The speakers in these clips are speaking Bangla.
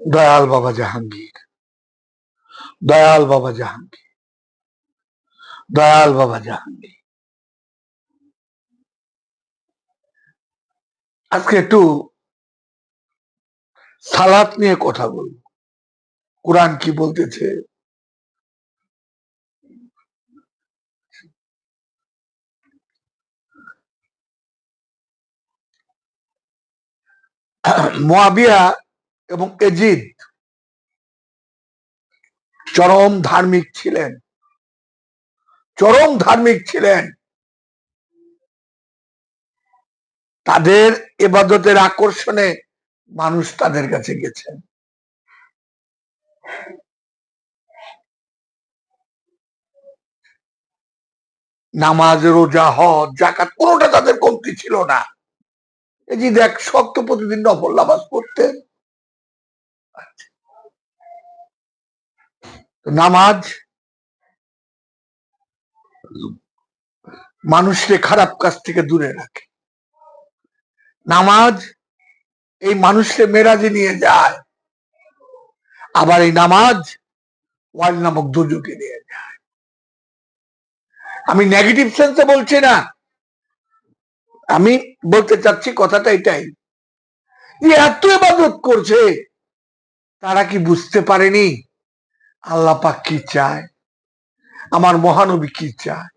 দয়াল বাবা জাহাঙ্গীর। দয়াল বাবা জাহাঙ্গীর। দয়াল বাবা জাহাঙ্গীর। আজকে একটু সালাত নিয়ে কথা বলব। কোরআন কি বলতেছে? মোয়াবিয়া এবং এজিদ চরম ধার্মিক ছিলেন। চরম ধার্মিক ছিলেন। তাদের এবাদতের আকর্ষণে মানুষ তাদের কাছে গেছেন। নামাজ, রোজা, হজ জাকাত কোনোটা তাদের কমতি ছিল না। এই যে দেখ শক্ত প্রতিদিন নফল নামাজ পড়তেন তো নামাজ মানুষকে খারাপ কাজ থেকে দূরে রাখে। নামাজ এই মানুষকে মেরাজে নিয়ে যায়, আবার এই নামাজ ওয়াল নামক দুজুকে নিয়ে যায়। আমি নেগেটিভ সেন্সে বলছি না। আমি বলতে চাচ্ছি কথাটা এটাই যে এত ইবাদত করছে, তারা কি বুঝতে পারেনি? আল্লাহ পাক কি চায়? আমার মহানবী কি চায়?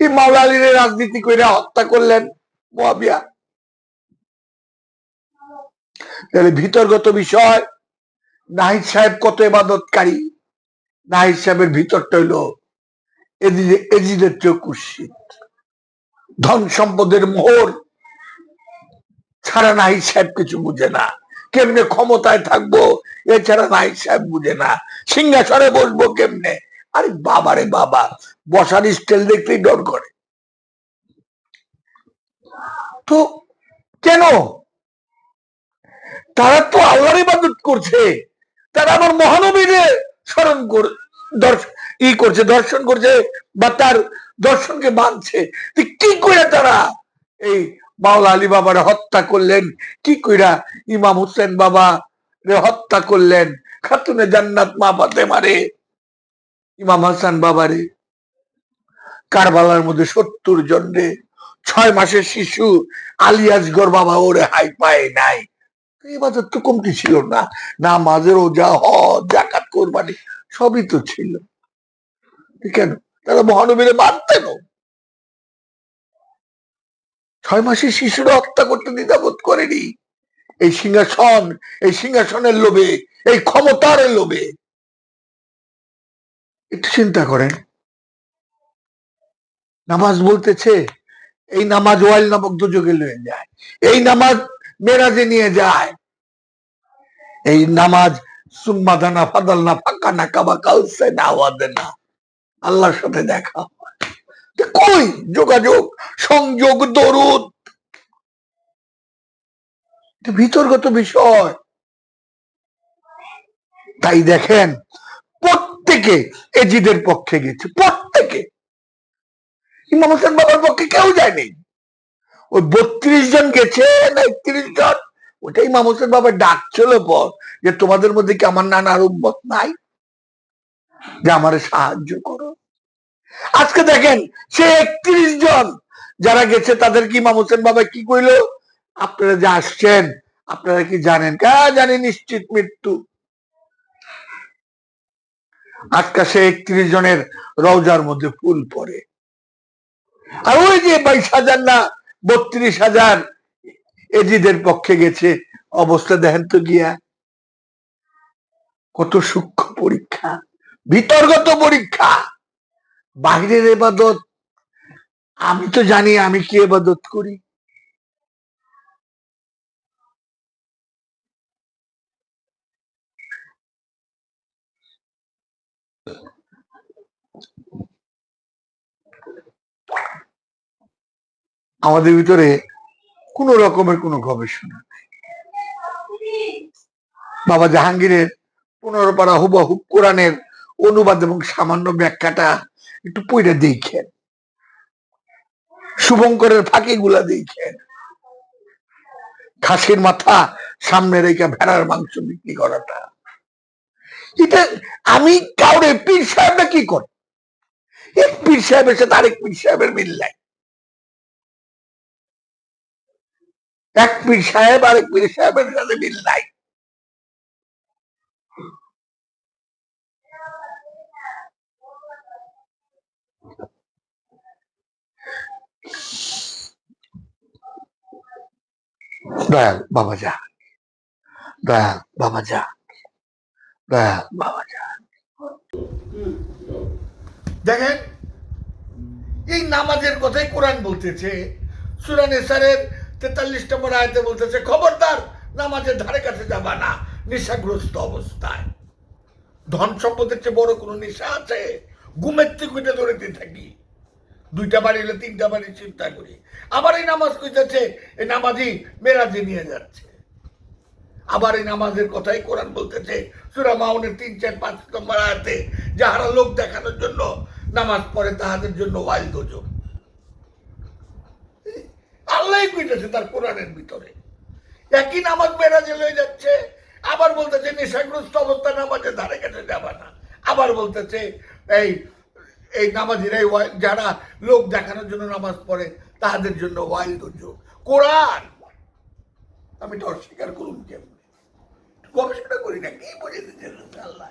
এই মাওলা রাজনীতি করে হত্যা করলেন মোয়াবিয়া। তাহলে ভিতরগত বিষয়, নাহিদ সাহেব কত এবাদতকারী? নাহিদ সাহেবের ভিতরটা হইল এদিকে এজিদের চেয়ে কুৎসিত ধন সম্পদের মোহর ছাড়া নাহিদ সাহেব কিছু বুঝে না। কেমনে ক্ষমতায় থাকব? এছাড়া নাহিদ সাহেব বুঝে না। সিংহাসনে বসবো কেমনে? আরে বাবারে বাবা, বসার স্টাইল দেখতেই ডর করে। তো কেন? তারা তো আল্লাহর ইবাদত করছে। তারা আমার মহানবীরে স্মরণ কর ই করছে, দর্শন করছে, বা তার দর্শনকে মানছে কি করে তারা এই মাওলা আলী বাবারে হত্যা করলেন। কি কইরা? ইমাম হোসেন বাবা রে হত্যা করলেন। খাতুনে জান্নাত মা পাতে মারে ইমাম হাসান বাবারে কারবালার মধ্যে সত্তর জন রে। ছয় মাসের শিশু। আলিয়াসগর বাবা ওরে হাই পায় নাই। এবাদত তো কমতি ছিল না। না মাঝের ওজা হজ জাকাত কোরবানি সবই তো ছিল। কেন তারা মহানবীরে মানতেন ছয় মাসের শিশুরা হত্যা করতে দ্বিধাবোধ করেনি। এই সিংহাসন, এই সিংহাসনের লোভে, এই ক্ষমতার লোভে। একটু চিন্তা করেন। নামাজ বলতেছে, এই নামাজ ওয়াইল নামক দুযোগে লয়ে যায়। এই নামাজ মেরাজে নিয়ে যায়। এই নামাজ সুম্মাদানা, ফাদালনা, ফাঁকানা কাবা কালসে না না আল্লাহর সাথে দেখা। কই? যোগাযোগ, সংযোগ, দরুদ। এটা ভিতরগত বিষয়। তাই দেখেন, প্রত্যেকে এজিদের পক্ষে গেছে, প্রত্যেকে। ইমাম হোসেন বাবার পক্ষে কেউ যায়নি। ওই বত্রিশ জন গেছে না একত্রিশ জন? ওটাই ইমাম হোসেন বাবা ডাকছিল পর যে তোমাদের মধ্যে কি আমার নানার উম্মত নাই? যে আমার সাহায্য করো। আজকে দেখেন, সে একত্রিশ জন যারা গেছে তাদের কি ইমাম হোসেন বাবা কি কইলো? আপনারা যে আসছেন, আপনারা কি জানেন? কা জানি নিশ্চিত মৃত্যু? আজকে সে একত্রিশ জনের রওজার মধ্যে ফুল পড়ে। আর ওই যে বাইশ হাজার না, বত্রিশ হাজার এজিদের পক্ষে গেছে, অবস্থা দেখেন তো গিয়া। কত সূক্ষ্ম পরীক্ষা, বিতর্গত পরীক্ষা। বাহিরের এবাদত আমি তো জানি আমি কি এবাদত করি। আমাদের ভিতরে কোন রকমের কোনো গবেষণা বাবা জাহাঙ্গীরের পনেরো হুবহু কোরআনের অনুবাদ এবং সামান্য ব্যাখ্যাটা একটু পইরা দেখেন। শুভঙ্করের ফাঁকি গুলা দেখেন। খাসির মাথা সামনে রেখে ভেড়ার মাংস বিক্রি করাটা। এটা আমি কাউরে পীর সাহেবটা কি করে? এক পীর সাহেবের সাথে আরেক পীর সাহেবের মিল নাই। এক পীর সাহেব আরেক পীর সাহেবের সাথে মিল নাই। দয়াল বাবা যা দয়াল বাবা যা দয়াল বাবা যা দেখেন, এই নামাজের কথাই কোরআন বলতেছে। সুরান এসারের তেতাল্লিশ নম্বর আয়তে বলতেছে, খবরদার, নামাজের ধারে কাছে যাবা না, নেশাগ্রস্ত অবস্থায়। ধন সম্পদের চেয়ে বড় কোনো নেশা আছে? ঘুমের থেকে ধরে দিয়ে থাকি। দুইটা বাড়ি হলে তিনটা বাড়ি চিন্তা করি। আবার এই নামাজ কইতেছে এই নামাজি মেরাজে নিয়ে যাচ্ছে। আবার এই নামাজের কথাই কোরআন বলতেছে, সুরা মাউনের তিন, চার, পাঁচ নম্বর আয়াতে, যাহারা লোক দেখানোর জন্য নামাজ পড়ে, তাহাদের জন্য ওয়াইল দোজো। আল্লাহ কইতেছে তার কোরআনের ভিতরে। একই নামাজ মেরাজে লয়ে যাচ্ছে, আবার বলতেছে নেশাগ্রস্ত অবস্থা নামাজের ধারে কাছে যাবা না। আবার বলতেছে, এই এই নামাজিরা এই যারা লোক দেখানোর জন্য নামাজ পড়ে, তাদের জন্য ওয়াইল দুর্যোগ কোরআন! আমি তো অস্বীকার করুন কেমন? গবেষণা করি না, কি বুঝে দিচ্ছেন আল্লাহ?